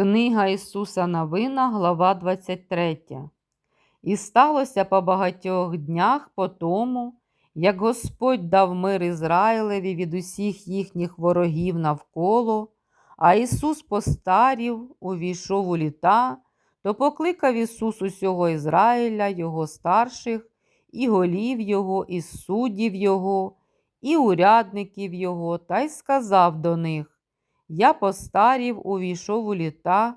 Книга Ісуса Новина, глава 23. І сталося по багатьох днях по тому, як Господь дав мир Ізраїлеві від усіх їхніх ворогів навколо, а Ісус постарів, увійшов у літа, то покликав Ісус усього Ізраїля, Його старших, і голів Його, і суддів Його, і урядників Його, та й сказав до них. Я постарів, увійшов у літа,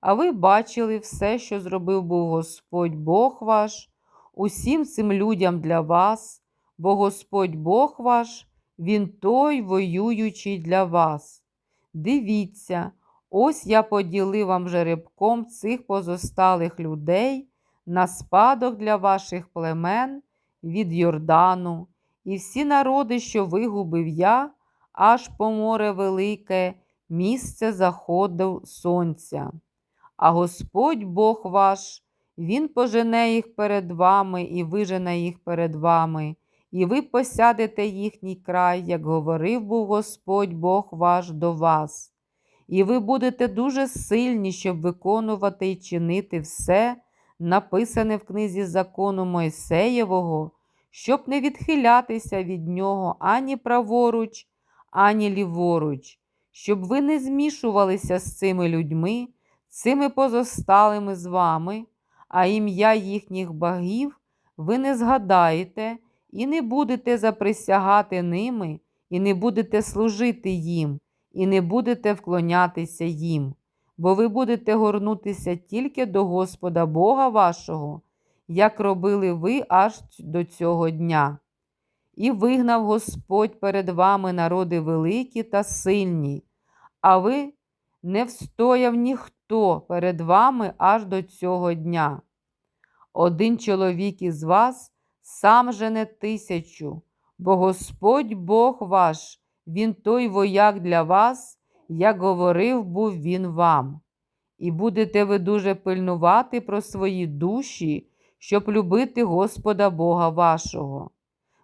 а ви бачили все, що зробив був Господь Бог ваш, усім цим людям для вас, бо Господь Бог ваш, Він той воюючий для вас. Дивіться, ось я поділив вам жеребком цих позосталих людей на спадок для ваших племен від Йордану, і всі народи, що вигубив я, аж по море велике місце заходу сонця. А Господь Бог ваш, Він пожене їх перед вами і вижене їх перед вами, і ви посядете їхній край, як говорив був Господь Бог ваш до вас. І ви будете дуже сильні, щоб виконувати і чинити все, написане в книзі закону Мойсеєвого, щоб не відхилятися від нього ані праворуч, ані ліворуч щоб ви не змішувалися з цими людьми, цими позосталими з вами, а ім'я їхніх богів ви не згадаєте і не будете заприсягати ними, і не будете служити їм, і не будете вклонятися їм, бо ви будете горнутися тільки до Господа Бога вашого, як робили ви аж до цього дня. І вигнав Господь перед вами народи великі та сильні, а ви не встояв ніхто перед вами аж до цього дня. Один чоловік із вас сам жене тисячу, бо Господь Бог ваш, Він той вояк для вас, як говорив був Він вам. І будете ви дуже пильнувати про свої душі, щоб любити Господа Бога вашого.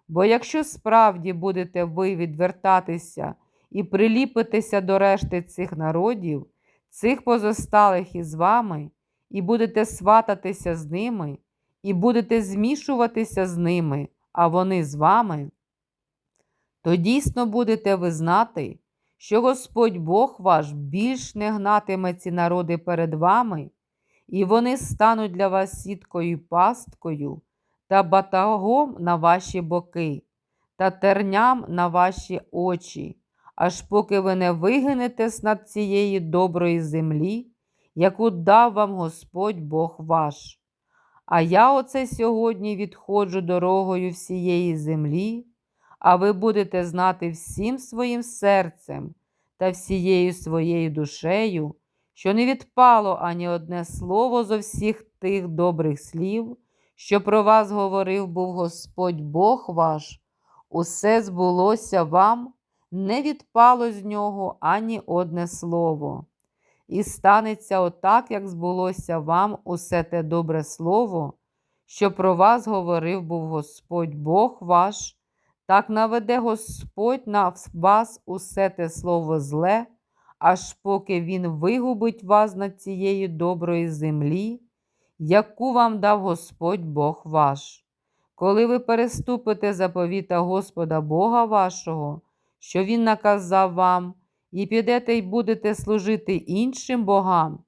Бо якщо справді будете ви відвертатися і приліпитеся до решти цих народів, цих позосталих із вами, і будете свататися з ними, і будете змішуватися з ними, а вони з вами, то дійсно будете ви знати, що Господь Бог ваш більш не гнатиме ці народи перед вами, і вони стануть для вас сіткою і пасткою та батагом на ваші боки, та терням на ваші очі, аж поки ви не вигинете з над цієї доброї землі, яку дав вам Господь Бог ваш. А я оце сьогодні відходжу дорогою всієї землі, а ви будете знати всім своїм серцем та всією своєю душею, що не відпало ані одне слово зо всіх тих добрих слів що про вас говорив був Господь Бог ваш, усе збулося вам, не відпало з нього ані одне слово. І станеться отак, як збулося вам усе те добре слово, що про вас говорив був Господь Бог ваш, так наведе Господь на вас усе те слово зле, аж поки Він вигубить вас над цієї доброї землі яку вам дав Господь Бог ваш. Коли ви переступите заповіта Господа Бога вашого, що Він наказав вам, і підете й будете служити іншим богам,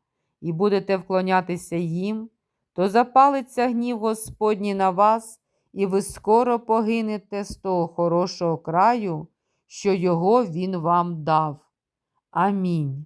і будете вклонятися їм, то запалиться гнів Господній на вас, і ви скоро погинете з того хорошого краю, що його Він вам дав. Амінь.